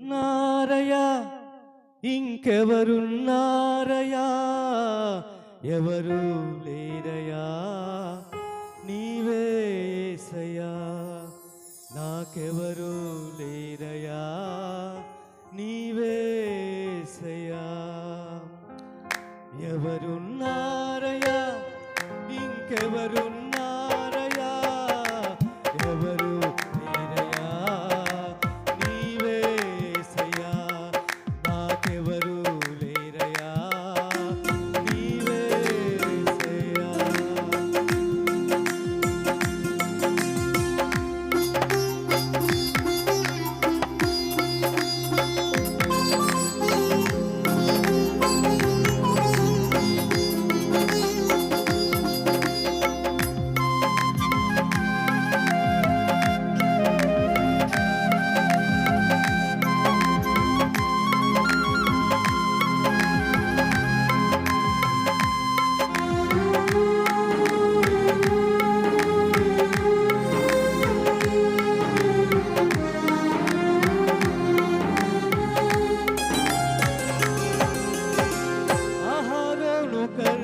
నారయా ఇంకెవరున్నారయా ఎవరు లేరయా? నీవే యేసయ్యా నాకెవరు లే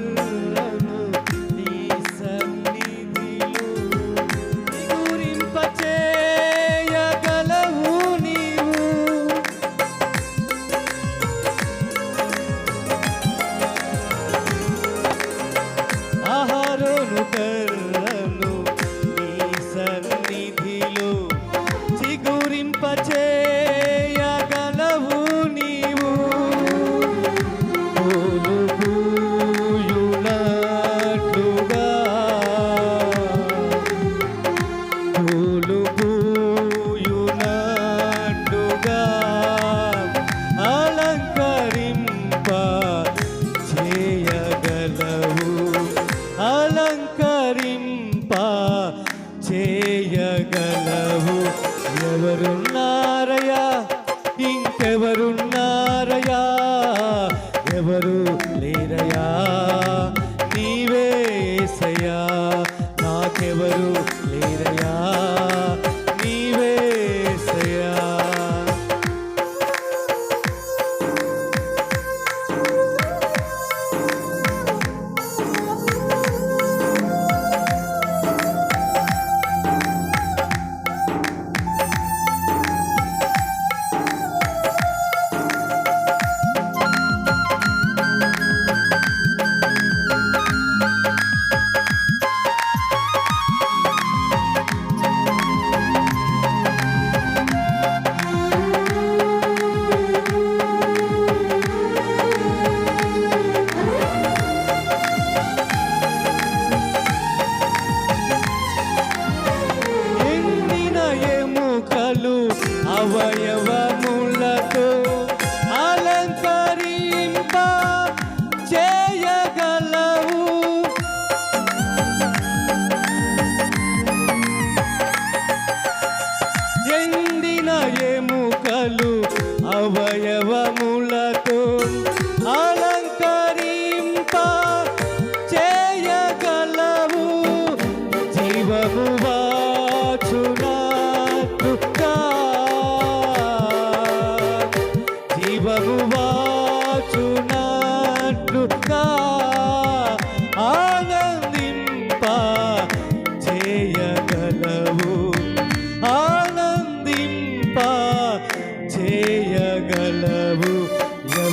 love.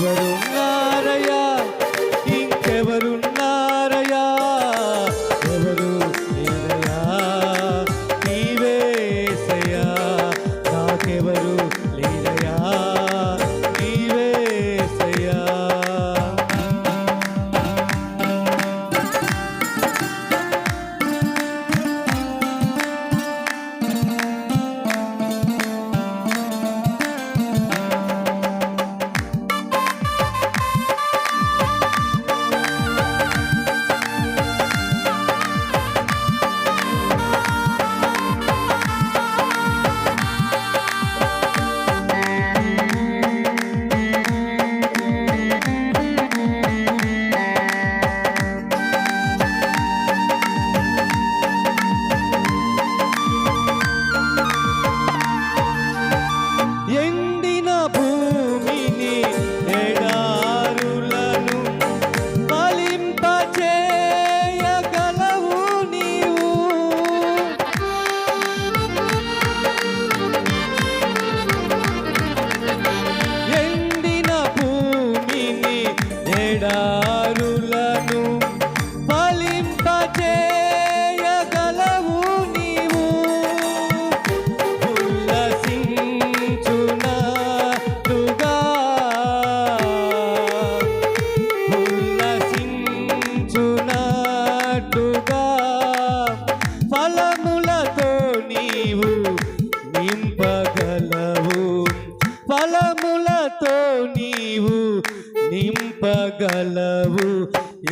வரும்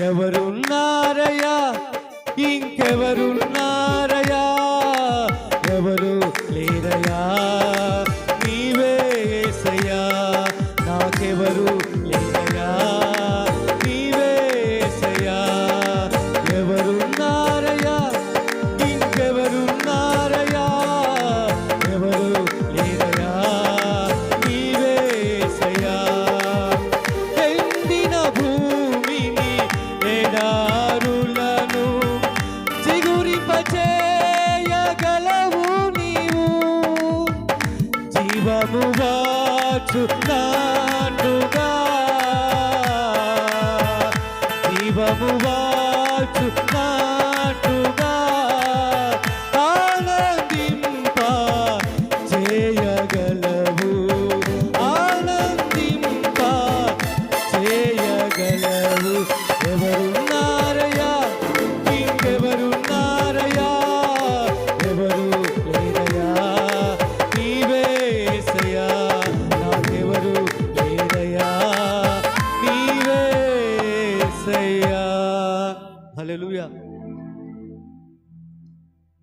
ఎవరున్నారయ్యా? ఇంకెవరున్నారయ్యా? ఎవరు లేరయ్యా? వాచు జీవము వాచు ఆనందింప చేయగలవు